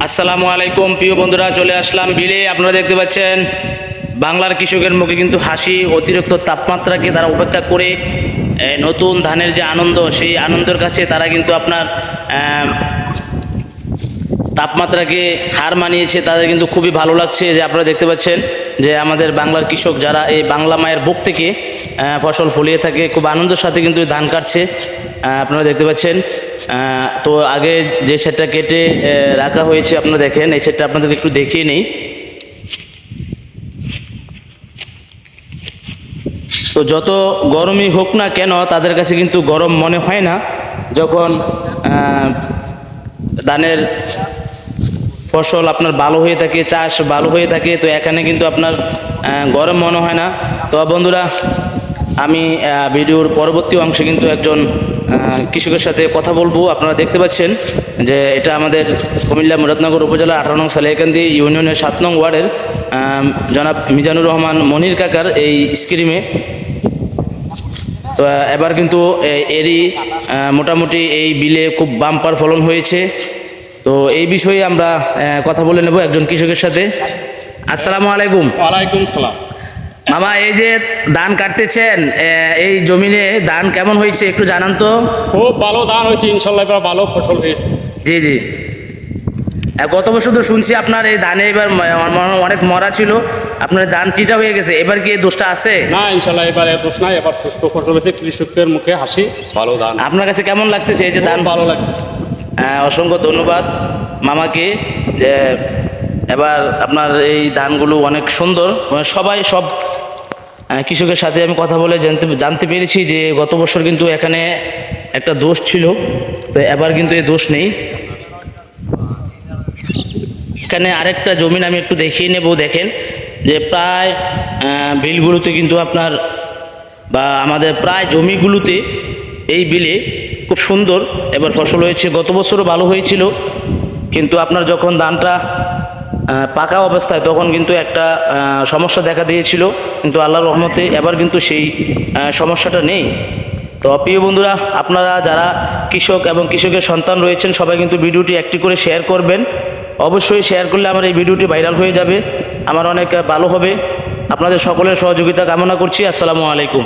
আসসালামু আলাইকুম, প্রিয় বন্ধুরা, চলে আসলাম বিলে। আপনারা দেখতে পাচ্ছেন, বাংলার কৃষকের মুখে কিন্তু হাসি, অতিরিক্ত তাপমাত্রাকে তারা উপেক্ষা করে নতুন ধানের যে আনন্দ, সেই আনন্দের কাছে তারা কিন্তু আপনার তাপমাত্রাকে হার মানিয়েছে। তাদের কিন্তু খুবই ভালো লাগছে যে আপনারা দেখতে পাচ্ছেন যে আমাদের বাংলার কৃষক যারা এই বাংলা মায়ের বুক থেকে ফসল ফলিয়ে থাকে, খুব আনন্দের সাথে কিন্তু ধান কাটছে। আপনারা দেখতে পাচ্ছেন তো আগে যে সেটটা কেটে রাখা হয়েছে, আপনারা দেখেন, এই সেটটা আপনাদের একটু দেখিয়ে নেই। তো যত গরমই হোক না কেন, তাদের কাছে কিন্তু গরম মনে হয় না। যখন ধানের ফসল আপনার ভালো হয়ে থাকে, চাষ ভালো হয়ে থাকে, তো এখানে কিন্তু আপনার গরম মনে হয় না। তো বন্ধুরা, আমি ভিডিওর পরবর্তী অংশে কিন্তু একজন কৃষকের সাথে কথা বলব। আপনারা দেখতে পাচ্ছেন যে এটা আমাদের কুমিল্লা মুরাদনগর উপজেলা আঠারো নং সালেকান্দি ইউনিয়নের সাত নং ওয়ার্ডের জনাব মিজানুর রহমান মনির কাকার এই স্ক্রিমে তো এবার কিন্তু এরই মোটামুটি এই বিলে খুব বাম্পার ফলন হয়েছে। তো, এই বিষয়ে আমরা কথা বলে নেব একজন কৃষকের সাথে। আসসালামু আলাইকুম। ওয়ালাইকুম সালাম। মামা এই যে ধান কাটতেছেন এই জমিনে ধান কেমন হয়েছে একটু জানান তো। খুব ভালো ধান হয়েছে ইনশাল্লাহ এবার ভালো ফসল হয়েছে। জি জি। গত বছর তো শুনছি আপনার এই ধানে এবার অনেক মরা ছিল আপনার ধান চিটা হয়ে গেছে এবার কি দোষটা আছে? না ইনশাল্লাহ এবার দোষ নাই এবার সুস্থ ফসল হয়েছে কৃষকদের মুখে হাসি ভালো ধান। আপনার কাছে কেমন লাগতেছে এই যে ধান? ভালো লাগছে আহ, অসংখ্য ধন্যবাদ মামাকে যে এবার আপনার এই ধানগুলো অনেক সুন্দর মানে সবাই সব কৃষকের সাথে আমি কথা বলে জানতে জানতে পেরেছি যে গত বছর কিন্তু এখানে একটা দোষ ছিল। তো এবার কিন্তু এই দোষ নেই। এখানে আরেকটা জমিন আমি একটু দেখিয়ে নেব, দেখেন। যে প্রায় বিলগুলোতে কিন্তু আপনার বা আমাদের প্রায় জমিগুলোতে এই বিলে খুব সুন্দর এবার ফসল হয়েছে। গত বছরও ভালো হয়েছিল। কিন্তু আপনার যখন ধানটা পাকা অবস্থায় তখন কিন্তু একটা সমস্যা দেখা দিয়েছিল। কিন্তু আল্লাহর রহমতে এবার কিন্তু সেই সমস্যাটা নেই। তো প্রিয় বন্ধুরা, আপনারা যারা কৃষক এবং কৃষকের সন্তান রয়েছেন, সবাই কিন্তু ভিডিওটি একটি করে শেয়ার করবেন। অবশ্যই শেয়ার করলে আমার এই ভিডিওটি ভাইরাল হয়ে যাবে। আমার অনেক ভালো হবে। আপনাদের সকলের সহযোগিতা কামনা করছি। আসসালামু আলাইকুম।